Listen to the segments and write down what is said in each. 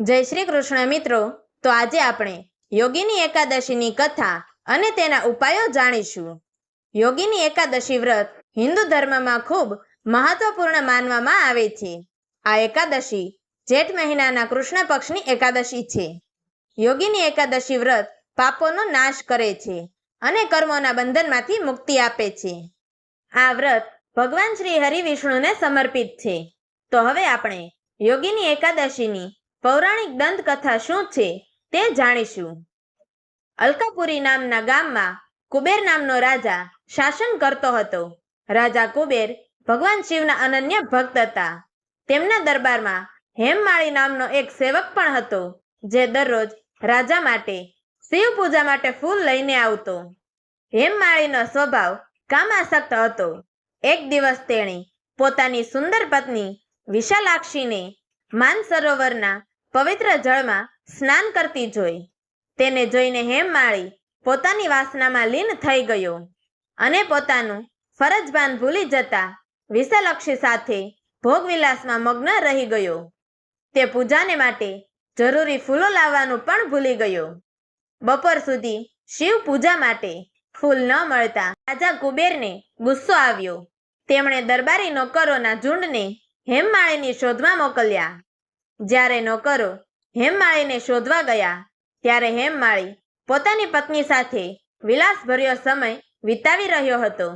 જય શ્રી કૃષ્ણ મિત્રો. તો આજે આપણે યોગીની એકાદશીની કથા અને તેના ઉપાયો જાણીશું. યોગીની એકાદશી વ્રત હિન્દુ ધર્મમાં ખૂબ મહત્વપૂર્ણ માનવામાં આવે છે. આ એકાદશી જેઠ મહિનાના કૃષ્ણ પક્ષની એકાદશી છે. યોગીની એકાદશી વ્રત પાપોનો નાશ કરે છે અને કર્મોના બંધનમાંથી મુક્તિ આપે છે. આ વ્રત ભગવાન શ્રી હરિ વિષ્ણુને સમર્પિત છે. તો હવે આપણે યોગીની એકાદશીની પૌરાણિક દંતકથા શું છે તે જાણીશું. અલકાપુરી નામના ગામમાં કુબેર નામનો રાજા શાસન કરતો હતો. રાજા કુબેર ભગવાન શિવના અનન્ય ભક્ત હતા. તેમના દરબારમાં હેમમાળી નામનો એક સેવક પણ હતો, જે દરરોજ રાજા માટે, શિવ પૂજા માટે ફૂલ લઈને આવતો. હેમમાળીનો સ્વભાવ કામાસક્ત હતો. એક દિવસ તેણે પોતાની સુંદર પત્ની વિશાલાક્ષીને માનસરોવરના પવિત્ર જળમાં સ્નાન કરતી જોઈ. તેને જોઈને હેમમાળી પોતાની વાસનામાં લીન થઈ ગયો અને પોતાનું ફરજભાન ભૂલી જતા વિશાલક્ષી સાથે ભોગવિલાસમાં મગ્ન રહી ગયો. તે પૂજાને માટે જરૂરી ફૂલો લાવવાનું પણ ભૂલી ગયો. બપોર સુધી શિવ પૂજા માટે ફૂલ ન મળતા રાજા કુબેરને ગુસ્સો આવ્યો. તેમણે દરબારી નોકરોના ઝુંડને હેમમાળીની શોધમાં મોકલ્યા. જ્યારે નોકરો હેમમાળીને શોધવા ગયા, ત્યારે હેમમાળી પોતાની પત્ની સાથે વિલાસભર્યો સમય વિતાવી રહ્યો હતો.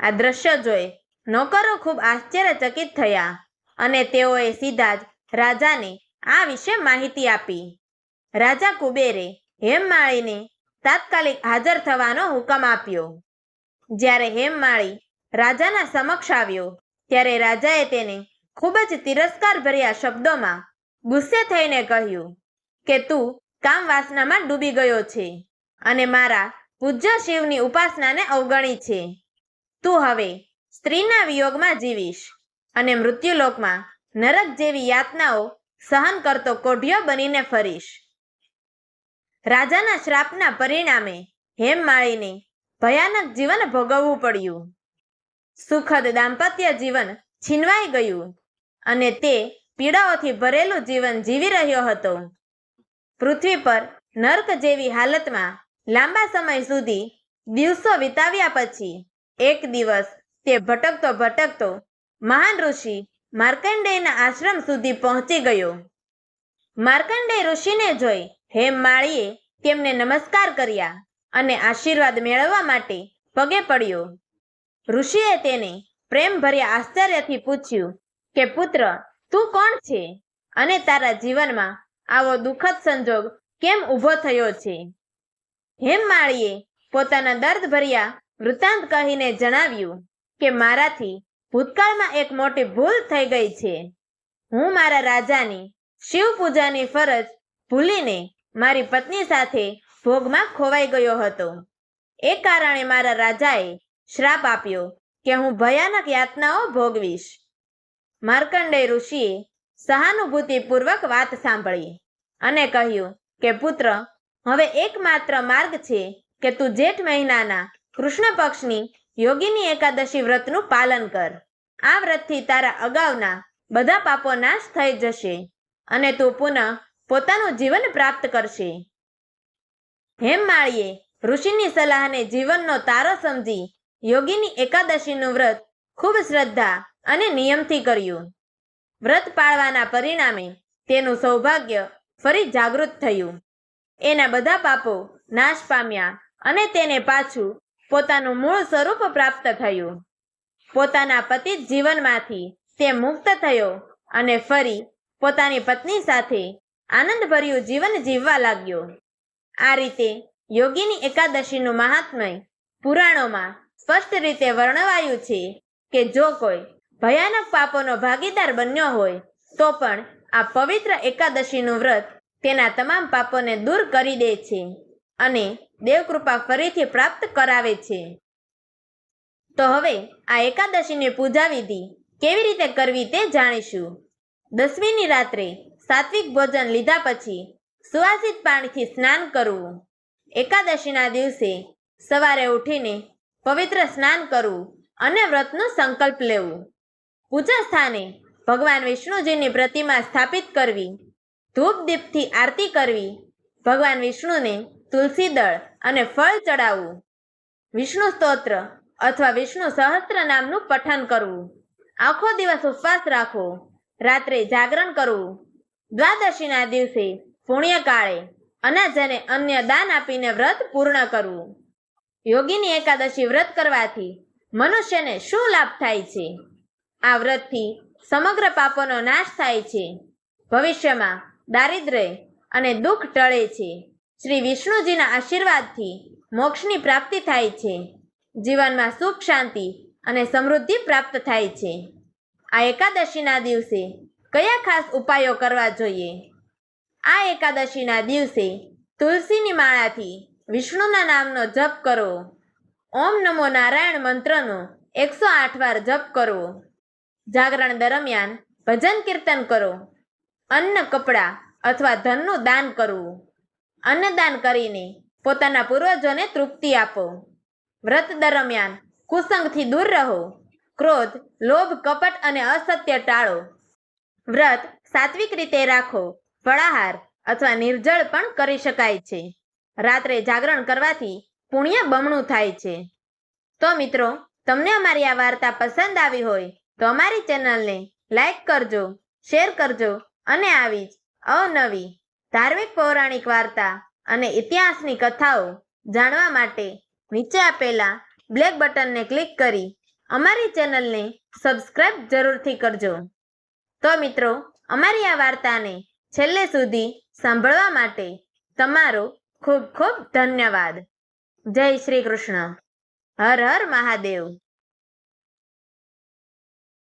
આ દ્રશ્ય જોઈ નોકરો ખૂબ આશ્ચર્યચકિત થયા અને તેઓએ સીધા જ રાજાને આ વિશે માહિતી આપી. રાજા કુબેરે હેમમાળીને તાત્કાલિક હાજર થવાનો હુકમ આપ્યો. જ્યારે હેમમાળી રાજાના સમક્ષ આવ્યો, ત્યારે રાજાએ તેને ખૂબ જ તિરસ્કાર ભર્યા શબ્દોમાં ગુસ્સે થઈને કહ્યું કે તું કામ વાસનામાં ડૂબી ગયો છે અને મારા પૂજ્ય શિવની ઉપાસનાને અવગણી છે. તું હવે સ્ત્રીના વિયોગમાં જીવીશ અને મૃત્યુલોકમાં નરક જેવી યાતનાઓ સહન કરતો કોઢિયો બનીને ફરીશ. રાજાના શ્રાપના પરિણામે હેમમાળીને ભયાનક જીવન ભોગવવું પડ્યું. સુખદ દાંપત્ય જીવન છીનવાઈ ગયું અને તે પીડાઓથી ભરેલું જીવન જીવી રહ્યો હતો. પૃથ્વી પર નર્ક જેવી હાલતમાં લાંબા સમય સુધી દિવસો વિતાવ્યા પછી એક દિવસ તે ભટકતો ભટકતો મહાન ઋષિ માર્કંડેયના આશ્રમ સુધી પહોંચી ગયો. માર્કંડેય ઋષિને જોઈ હેમ માળીએ તેમને નમસ્કાર કર્યા અને આશીર્વાદ મેળવવા માટે પગે પડ્યો. ઋષિએ તેને પ્રેમભર્યા આશ્ચર્યથી પૂછ્યું કે, પુત્ર તું કોણ છે? અને તારા જીવનમાં આવો દુઃખદ સંજોગ કેમ ઊભો થયો છે? હેમમાળીએ પોતાના દર્દભર્યા વૃતાંત કહીને જણાવ્યું કે મારાથી ભૂતકાળમાં એક મોટી ભૂલ થઈ ગઈ છે. હું મારા રાજાની શિવ પૂજાની ફરજ ભૂલીને મારી પત્ની સાથે ભોગમાં ખોવાઈ ગયો હતો. એ કારણે મારા રાજાએ શ્રાપ આપ્યો કે હું ભયાનક યાતનાઓ ભોગવીશ. માર્કંડેય ઋષિએ સહાનુભૂતિપૂર્વક વાત સાંભળી અને કહ્યું કે, પુત્ર, હવે એકમાત્ર માર્ગ છે કે તું જેઠ મહિનાના કૃષ્ણ પક્ષની યોગીની એકાદશી વ્રતનું પાલન કર. આ વ્રતથી તારા અગાઉના બધા પાપો નાશ થઈ જશે અને તું પુનઃ પોતાનું જીવન પ્રાપ્ત કરશે. હેમમાળીએ ઋષિની સલાહને જીવનનો તારો સમજી યોગીની એકાદશીનું વ્રત ખૂબ શ્રદ્ધા અને નિયમથી કર્યું. વ્રત પાળવાના પરિણામે તેનું સૌભાગ્ય ફરી જાગૃત થયું. એના બધા પાપો નાશ પામ્યા અને તેને પાછું પોતાનું મૂળ સ્વરૂપ પ્રાપ્ત થયું. પોતાના પતિ જીવનમાંથી તે મુક્ત થયો અને ફરી પોતાની પત્ની સાથે આનંદભર્યું જીવન જીવવા લાગ્યો. આ રીતે યોગીની એકાદશીનું મહાત્મય પુરાણોમાં સ્પષ્ટ રીતે વર્ણવાયું છે કે જો કોઈ ભયાનક પાપોનો ભાગીદાર બન્યો હોય, તો પણ આ પવિત્ર એકાદશીનું વ્રત તેના તમામ પાપોને દૂર કરી દે છે અને દેવકૃપા ફરીથી પ્રાપ્ત કરાવે છે. તો હવે આ એકાદશીની પૂજા વિધિ કેવી રીતે કરવી તે જાણીશું. દસમીની રાત્રે સાત્વિક ભોજન લીધા પછી સુવાસિત પાણીથી સ્નાન કરવું. એકાદશીના દિવસે સવારે ઉઠીને પવિત્ર સ્નાન કરવું અને વ્રતનો સંકલ્પ લેવું. પૂજા સ્થાને ભગવાન વિષ્ણુજીની પ્રતિમા સ્થાપિત કરવી ધૂપ દીપથી આરતી કરવી, ભગવાન વિષ્ણુને તુલસી દળ અને ફળ ચડાવવું, વિષ્ણુ સ્તોત્ર અથવા વિષ્ણુ સહસ્ત્ર નામનું પઠન કરવું, આખો દિવસ ઉપવાસ રાખવો, રાત્રે જાગરણ કરવું, દ્વાદશીના દિવસે પુણ્યકાળે અનાજ અને અન્ય દાન આપીને વ્રત પૂર્ણ કરવું. યોગીની એકાદશી વ્રત કરવાથી મનુષ્યને શું લાભ થાય છે? આ વ્રતથી સમગ્ર પાપોનો નાશ થાય છે. ભવિષ્યમાં દારિદ્ર્ય અને દુઃખ ટળે છે. શ્રી વિષ્ણુજીના આશીર્વાદથી મોક્ષની પ્રાપ્તિ થાય છે. જીવનમાં સુખ, શાંતિ અને સમૃદ્ધિ પ્રાપ્ત થાય છે. આ એકાદશીના દિવસે કયા ખાસ ઉપાયો કરવા જોઈએ? આ એકાદશીના દિવસે તુલસીની માળાથી વિષ્ણુના નામનો જપ કરો. ઓમ નમો નારાયણ મંત્રનો એકસો આઠ વાર જપ કરો. જાગરણ દરમિયાન ભજન કીર્તન કરો. અન્ન કપડાં અથવા ધનનું દાન કરવું. અન્નદાન કરીને પોતાના પૂર્વજોને તૃપ્તિ આપો. વ્રત દરમિયાન કુસંગથી દૂર રહો. ક્રોધ, લોભ, કપટ અને અસત્ય ટાળો. વ્રત સાત્વિક રીતે રાખો. ફળાહાર અથવા નિર્જળ પણ કરી શકાય છે. રાત્રે જાગરણ કરવાથી પુણ્ય બમણું થાય છે. તો મિત્રો, તમને અમારી આ વાર્તા પસંદ આવી હોય તો અમારી ચેનલને લાઈક કરજો, શેર કરજો અને આવી જ અવનવી ધાર્મિક પૌરાણિક વાર્તા અને ઇતિહાસની કથાઓ જાણવા માટે નીચે આપેલા બ્લેક બટનને ક્લિક કરી અમારી ચેનલને સબસ્ક્રાઇબ જરૂરથી કરજો. તો મિત્રો, અમારી આ વાર્તાને છેલ્લે સુધી સાંભળવા માટે તમારો ખૂબ ખૂબ ધન્યવાદ. જય શ્રી કૃષ્ણ. હર હર મહાદેવ.